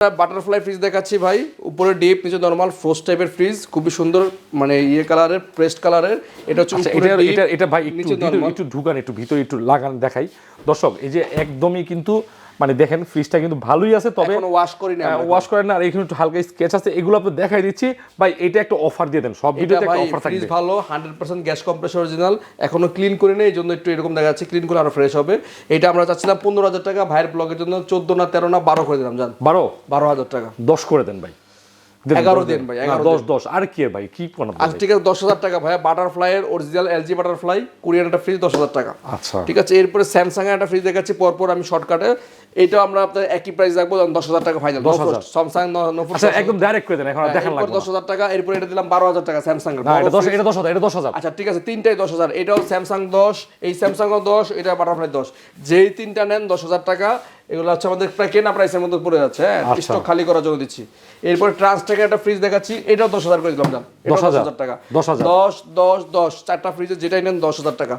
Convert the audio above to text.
Butterfly fridge দেখাচ্ছি ভাই। উপরে ডিপ নিচে নর্মাল ফ্রোস্ট টাইপের ফ্রিজ খুবই সুন্দর মানে ইয়ে কালারের প্রেস্ট কালারের এটা হচ্ছে আচ্ছা এটা এটা এটা ভাই। একটু ঢুকান একটু ভিতরে একটু লাগান দেখাই। দর্শক এই যে একদমই কিন্তু মানে দেখেন ফ্রিজটা কিন্তু ভালোই আছে তবে ওয়াশ করি না ওয়াশ করেন না আর এখানে একটু হালকা স্কেচ আছে এগুলো আপনি দেখাই দিচ্ছি। ভাই এটা একটা অফার দিয়ে দেন সব ভিডিওতে একটা অফার থাকবে। ফ্রিজ ভালো hundred percent gas compressor original এখনও ক্লিন করে নেই এজন্য জন্য একটু এরকম দেখা যাচ্ছে ক্লিন করে আরও ফ্রেশ হবে। এটা আমরা চাচ্ছিলাম পনেরো হাজার টাকা ভাইয়ের ব্লগের জন্য চোদ্দ না তেরো না বারো করে দিলাম জান। বারো? বারো হাজার টাকা। দশ করে দেন ভাই। এগারো দশ দেন ভাই, দশ দশ। আর কি ভাই? কি আচ্ছা ঠিক আছে দশ হাজার টাকা ভাইয়া বাটারফ্লাই এর অরিজিনাল এলজি বাটারফ্লাই কোরিয়ান একটা ফ্রিজ দশ হাজার টাকা। আচ্ছা। ঠিক আছে এরপরে স্যামসাং এর একটা ফ্রিজ দেখাচ্ছি পরপর আমি শর্টকাটে এটা আমরা আপনার একই প্রাইস রাখব দশ হাজার টাকা ফাইনাল 10,000 স্যামসাং আচ্ছা একদম ডাইরেক্ট করে দেন এখন আর দেখান লাগবে দশ হাজার টাকা এরপরে এটা দিলাম বারো হাজার টাকা স্যামসাং এর। এটা দশ এটা দশ হাজার এটা দশ হাজার। আচ্ছা ঠিক আছে তিনটাই দশ হাজার। এটাও স্যামসাং দশ এই স্যামসাংও দশ এটা বাটারফ্লাই দশ। যেই তিনটা নেন দশ হাজার টাকা এগুলো হচ্ছে আমাদের প্রায় কেনা প্রাইসের মধ্যে পড়ে যাচ্ছে হ্যাঁ? আচ্ছা। স্টক খালি করার জন্য দিচ্ছি। এরপরে ট্রান্সটেকের একটা ফ্রিজ দেখাচ্ছি এটাও দশ হাজার করে দিলাম দাম। দশ হাজার? টাকা। 10,000 দশ দশ দশ চারটা ফ্রিজে যেটাই নেন দশ হাজার টাকা।